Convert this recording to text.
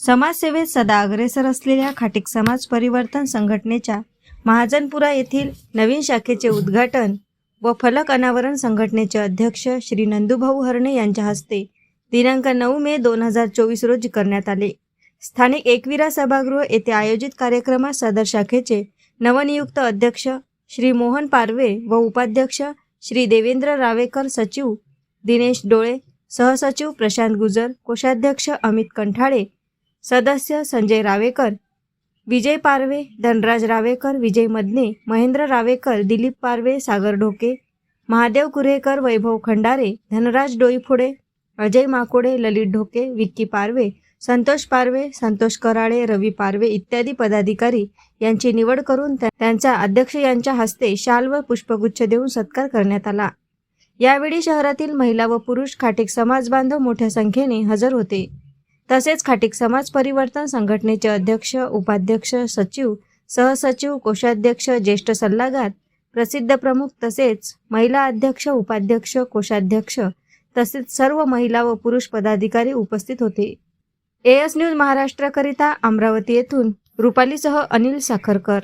समाजसेवेत सदा अग्रेसर असलेल्या खाटीक समाज परिवर्तन संघटनेच्या महाजनपुरा येथील नवीन शाखेचे उद्घाटन व फलक अनावरण संघटनेचे अध्यक्ष श्री नंदुभाऊ हरणे यांच्या हस्ते दिनांक नऊ मे दोन हजार चोवीस रोजी करण्यात आले. स्थानिक एकविरा सभागृह येथे आयोजित कार्यक्रमात सदर शाखेचे नवनियुक्त अध्यक्ष श्री मोहन पारवे व उपाध्यक्ष श्री देवेंद्र रावेकर सचिव दिनेश डोळे सहसचिव प्रशांत गुजर कोषाध्यक्ष अमित कंठाळे सदस्य संजय रावेकर विजय पारवे धनराज रावेकर विजय मदने महेंद्र रावेकर दिलीप पारवे सागर ढोके महादेव कुरेकर वैभव खंडारे धनराज डोईफोडे अजय माकोडे ललित ढोके विक्की पारवे संतोष पारवे संतोष कराळे रवी पारवे इत्यादी पदाधिकारी यांची निवड करून त्यांचा अध्यक्ष यांच्या हस्ते शाल व पुष्पगुच्छ देऊन सत्कार करण्यात आला. यावेळी शहरातील महिला व पुरुष खाटिक समाज बांधव मोठ्या संख्येने हजर होते. तसेच खाटीक समाज परिवर्तन संघटनेचे अध्यक्ष उपाध्यक्ष सचिव सहसचिव कोषाध्यक्ष ज्येष्ठ सल्लागार प्रसिद्ध प्रमुख तसेच महिला अध्यक्ष उपाध्यक्ष कोषाध्यक्ष तसेच सर्व महिला व पुरुष पदाधिकारी उपस्थित होते. एएस न्यूज महाराष्ट्राकरिता अमरावती येथून रुपालीसह अनिल साखरकर.